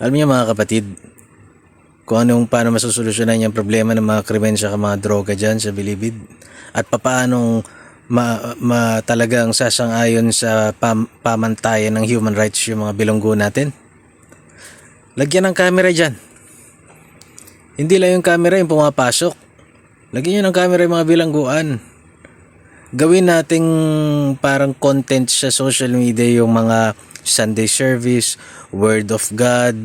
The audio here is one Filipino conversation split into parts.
Alam niyo mga kapatid, kung anong paano masusolusyonan yung problema ng mga krimen sa mga droga dyan sa Bilibid at papaanong ma, ma talagang sasang-ayon sa pam, pamantayan ng human rights yung mga bilanggo natin. Lagyan ng camera dyan. Hindi lang yung camera yung pumapasok. Lagyan nyo ng camera yung mga bilangguan. Gawin nating parang content sa social media yung mga Sunday service, Word of God.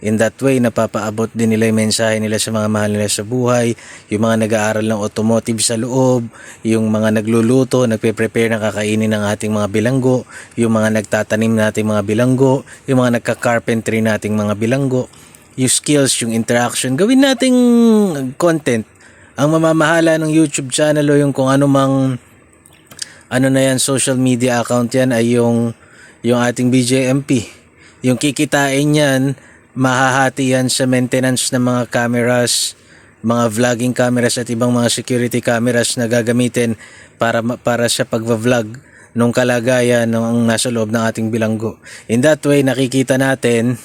In that way, napapaabot din nila yung mensahe nila sa mga mahal nila sa buhay, yung mga nag-aaral ng automotive sa loob, yung mga nagluluto, nagpe-prepare ng kakainin ng ating mga bilanggo, yung mga nagtatanim nating mga bilanggo, yung mga nagka-carpentry nating mga bilanggo, yung skills, yung interaction, gawin nating content. Ang mamamahala ng YouTube channel o yung kung ano mang ano na yan, social media account yan ay yung, yung ating BJMP. Yung kikitain yan, mahahati yan sa maintenance ng mga cameras, mga vlogging cameras at ibang mga security cameras na gagamitin para para sa pagva-vlog nung kalagayan ng nasa loob ng ating bilanggo. In that way, nakikita natin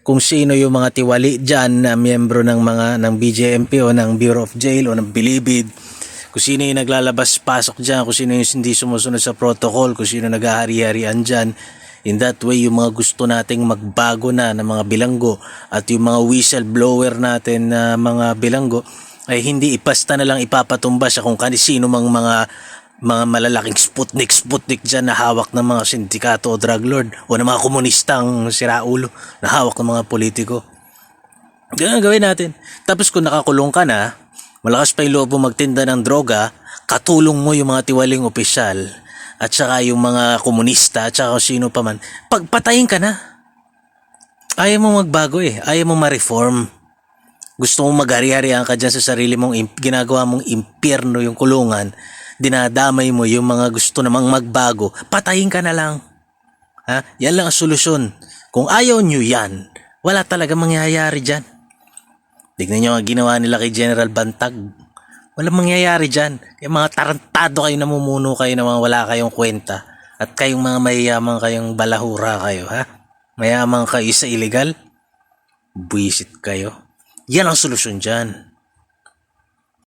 kung sino yung mga tiwali dyan na miyembro ng mga ng BJMP o ng Bureau of Jail o ng Bilibid kung sino yung naglalabas-pasok dyan, kung sino yung hindi sumusunod sa protocol, kung sino nag-ahari-harian dyan. In that way, yung mga gusto nating magbago na ng mga bilanggo at yung mga whistleblower natin na mga bilanggo ay hindi ipasta na lang ipapatumba sa kung kanisino mang mga mga malalaking sputnik sputnik dyan na hawak ng mga sindikato o drug lord o ng mga komunistang siraulo na hawak ng mga politiko. Ganun gawin natin. Tapos kung nakakulong ka na, malakas pa yung loob mo magtinda ng droga, katulong mo yung mga tiwaling opisyal at saka yung mga komunista at saka sino pa man, pagpatayin ka na. Ayaw mo magbago eh. Ayaw mo ma-reform. Gusto mo mag-ari-arihan ka dyan sa sarili mong imp- ginagawa mong impyerno yung kulungan. Dinadamay mo yung mga gusto namang magbago. Patayin ka na lang. Ha? Yan lang ang solusyon. Kung ayaw nyo yan, wala talaga mangyayari dyan. Tignan nyo ang ginawa nila kay General Bantag. Walang mangyayari dyan. Yung mga tarantado kayo namumuno kayo na mga wala kayong kwenta. At kayong mga mayayaman kayong balahura kayo, ha? Mayaman kayo sa illegal? Buisit kayo. Yan ang solusyon dyan.